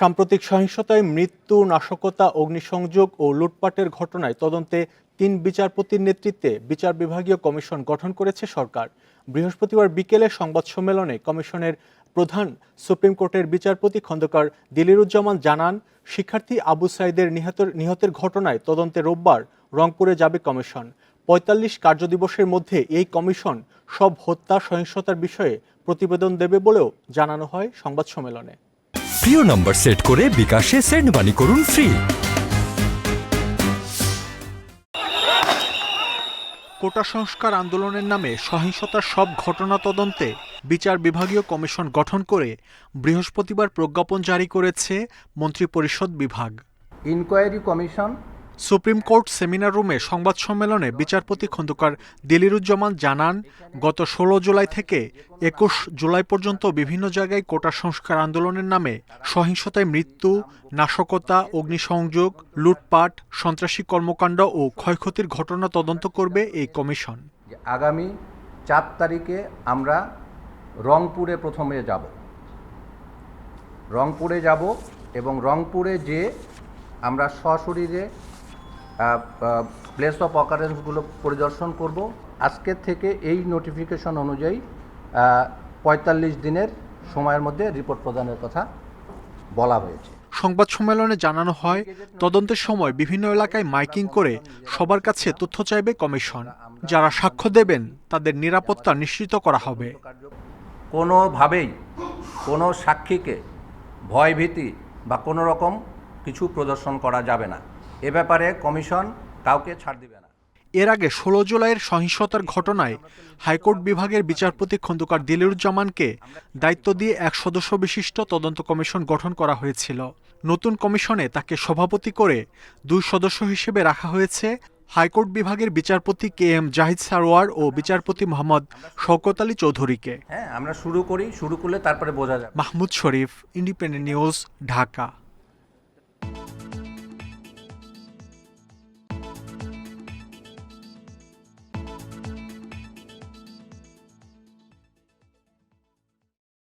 সাম্প্রতিক সহিংসতায় মৃত্যু, নাশকতা, অগ্নিসংযোগ ও লুটপাটের ঘটনায় তদন্তে তিন বিচারপতির নেতৃত্বে বিচার বিভাগীয় কমিশন গঠন করেছে সরকার। বৃহস্পতিবার বিকেলে সংবাদ সম্মেলনে কমিশনের প্রধান সুপ্রিম কোর্টের বিচারপতি খন্দকার দিলিরুজ্জামান জানান, শিক্ষার্থী আবু সাইদের নিহতের নিহতের ঘটনায় তদন্তে রোববার রংপুরে যাবে কমিশন। পঁয়তাল্লিশ কার্যদিবসের মধ্যে এই কমিশন সব হত্যা, সহিংসতার বিষয়ে প্রতিবেদন দেবে বলেও জানানো হয় সংবাদ সম্মেলনে। প্রিয় নম্বর সেট করে বিকাশে সেন্ড মানি করুন ফ্রি কোটা সংস্কার আন্দোলনের নামে সহিংসতার সব ঘটনা তদন্তে বিচার বিভাগীয় কমিশন গঠন করে বৃহস্পতিবার প্রজ্ঞাপন জারি করেছে মন্ত্রিপরিষদ বিভাগ। Inquiry commission supreme court seminar রুমে সংবাদ সম্মেলনে বিচারপতি খন্দকার দিলিরুজ্জামান জানান, গত ষোলো জুলাই থেকে একুশ জুলাই পর্যন্ত বিভিন্ন জায়গায় কোটা সংস্কার আন্দোলনের নামে সহিংসতায় মৃত্যু, নাশকতা, অগ্নিসংযোগ, লুটপাট, সন্ত্রাসী কর্মকাণ্ড ও ক্ষয়ক্ষতির ঘটনা তদন্ত করবে এই কমিশন। আগামী চার তারিখে আমরা রংপুরে প্রথমে যাব। রংপুরে যাব এবং রংপুরে যে আমরা সশরীরে প্লেস অফ অকারেন্সগুলো পরিদর্শন করব। আজকের থেকে এই নোটিফিকেশন অনুযায়ী পঁয়তাল্লিশ দিনের সময়ের মধ্যে রিপোর্ট প্রদানের কথা বলা হয়েছে। সংবাদ সম্মেলনে জানানো হয় তদন্তের সময় বিভিন্ন এলাকায় মাইকিং করে সবার কাছে তথ্য চাইবে কমিশন। যারা সাক্ষ্য দেবেন তাদের নিরাপত্তা নিশ্চিত করা হবে। কোনোভাবেই কোনো সাক্ষীকে ভয়ভীতি বা কোনো রকম কিছু প্রদর্শন করা যাবে না। এ ব্যাপারে কমিশন কাউকে ছাড় দিবে না। এর আগে ষোলো জুলাইয়ের সহিংসতার ঘটনায় হাইকোর্ট বিভাগের বিচারপতি খন্দকার দিলিরুজ্জামানকে দায়িত্ব দিয়ে এক সদস্য বিশিষ্ট তদন্ত কমিশন গঠন করা হয়েছিল। নতুন কমিশনে তাকে সভাপতি করে দুই সদস্য হিসেবে রাখা হয়েছে। হাইকোর্ট বিভাগের বিচারপতি কে এম জাহিদ সারোয়ার ও বিচারপতি মোহাম্মদ শওকত আলী চৌধুরীকে। হ্যাঁ আমরা শুরু করি শুরু করলে তারপরে বোঝা যায় মাহমুদ শরীফ ইন্ডিপেন্ডেন্ট নিউজ ঢাকা।